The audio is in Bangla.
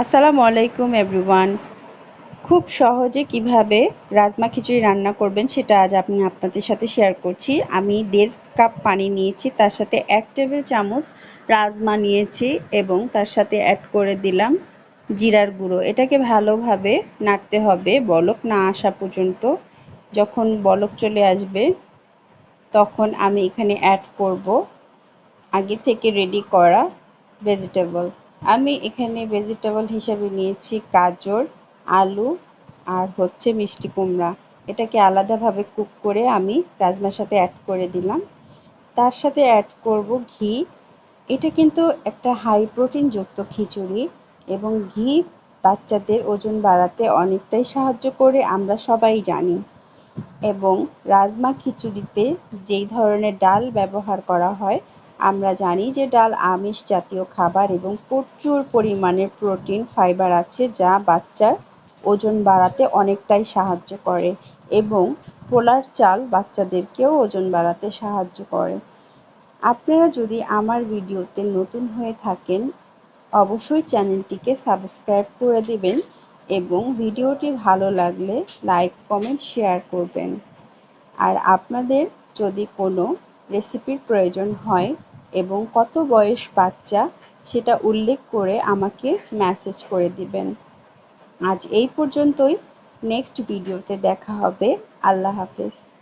আসসালামু আলাইকুম এভরিওয়ান খুব সহজে কীভাবে রাজমা খিচুড়ি রান্না করবেন সেটা আজ আমি আপনাদের সাথে শেয়ার করছি। আমি দেড় কাপ পানি নিয়েছি, তার সাথে এক টেবিল চামচ রাজমা নিয়েছি এবং তার সাথে অ্যাড করে দিলাম জিরার গুঁড়ো। এটাকে ভালোভাবে নাড়তে হবে, বলক না আসা পর্যন্ত। যখন বলক চলে আসবে, তখন আমি এখানে অ্যাড করব। আগে থেকে রেডি করা ভেজিটেবল আমি এখানে ভেজিটেবল হিসেবে নিয়েছি গাজর, আলু, আর হচ্ছে মিষ্টি কুমড়া। এটাকে আলাদাভাবে কুক করে আমি রাজমার সাথে অ্যাড করে দিলাম। তার সাথে অ্যাড করব ঘি। এটা কিন্তু একটা হাই প্রোটিন যুক্ত খিচুড়ি এবং ঘি বাচ্চাদের ওজন বাড়াতে অনেকটাই সাহায্য করে, আমরা সবাই জানি। এবং রাজমা খিচুড়িতে যেই ধরনের ডাল ব্যবহার করা হয় আমরা জানি যে ডাল আমিষ জাতীয় খাবার এবং প্রচুর পরিমাণে প্রোটিন, ফাইবার আছে যা বাচ্চার ওজন বাড়াতে অনেকটাই সাহায্য করে এবং পোলার চাল বাচ্চাদেরকেও ওজন বাড়াতে সাহায্য করে। আপনারা যদি আমার ভিডিওতে নতুন হয়ে থাকেন, অবশ্যই চ্যানেলটিকে সাবস্ক্রাইব করে দেবেন এবং ভিডিওটি ভালো লাগলে লাইক, কমেন্ট, শেয়ার করবেন। আর আপনাদের যদি কোনো রেসিপির প্রয়োজন হয় এবং কত বয়স বাচ্চা সেটা উল্লেখ করে আমাকে মেসেজ করে দিবেন। আজ এই পর্যন্তই। নেক্সট ভিডিওতে দেখা হবে। আল্লাহ হাফেজ।